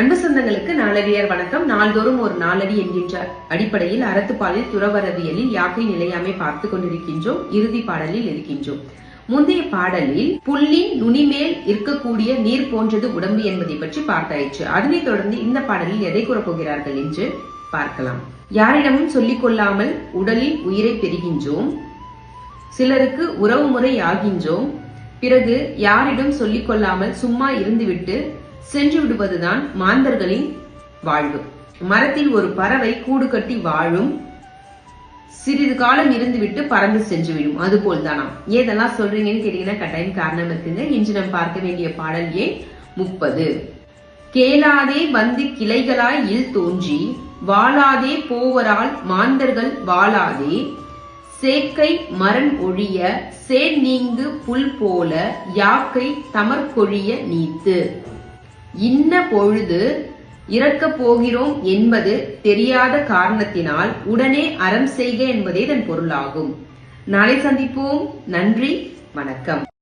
அன்பு சொந்தங்களுக்கு நாளடியார் வணக்கம். நாள்தோறும் ஒரு நாளடி என்கின்ற அடிப்படையில் அறத்துப்பாலில் துறவரவியலில் யாக்கை நிலையாமை பார்த்து கொண்டிருக்கின்றோம். இறுதி பாடலில் இருக்கின்றோம். முந்தைய பாடலில் புல்லின் நுனிமேல் இருக்கக்கூடிய நீர் போன்றது உடம்பு என்பதை பற்றி பார்த்தாயிற்று. அதனைத் தொடர்ந்து இந்த பாடலில் எதை கூறப்போகிறார்கள் என்று பார்க்கலாம். யாரிடமும் சொல்லிக் கொள்ளாமல் உடலில் உயிரை பெறுகின்றோம். சிலருக்கு உறவு முறை ஆகின்றோம். பிறகு யாரிடம் சொல்லிக் கொள்ளாமல் சும்மா இருந்துவிட்டு சென்று விடுவதுதான் மாந்தர்களின் வாழ்வு. மரத்தில் ஒரு பறவை கூடு கட்டி வாழும் சிறிது காலம் இருந்துவிட்டு பறந்து சென்று விடும். அது போல் தானாம் ஏதெல்லாம் சொல்றீங்கன்னு கேட்டீங்கன்னா கட்டாயம் காரணம் இருக்குங்க. இன்று நாம் பார்க்க வேண்டிய பாடல் ஏன் முப்பது. கேளாதே வந்து கிளைகளாய் இல் தோன்றி வாழாதே போவரால் மாந்தர்கள் வாழாதே சேக்கை மரண் ஒழிய சேர் நீங்கு புல் போல யாக்கை தமர்கொழிய நீத்து. இன்ன பொழுது இறக்கப் போகிறோம் என்பது தெரியாத காரணத்தினால் உடனே அறம் செய்க என்பதே இதன் பொருளாகும். நாளை சந்திப்போம். நன்றி. வணக்கம்.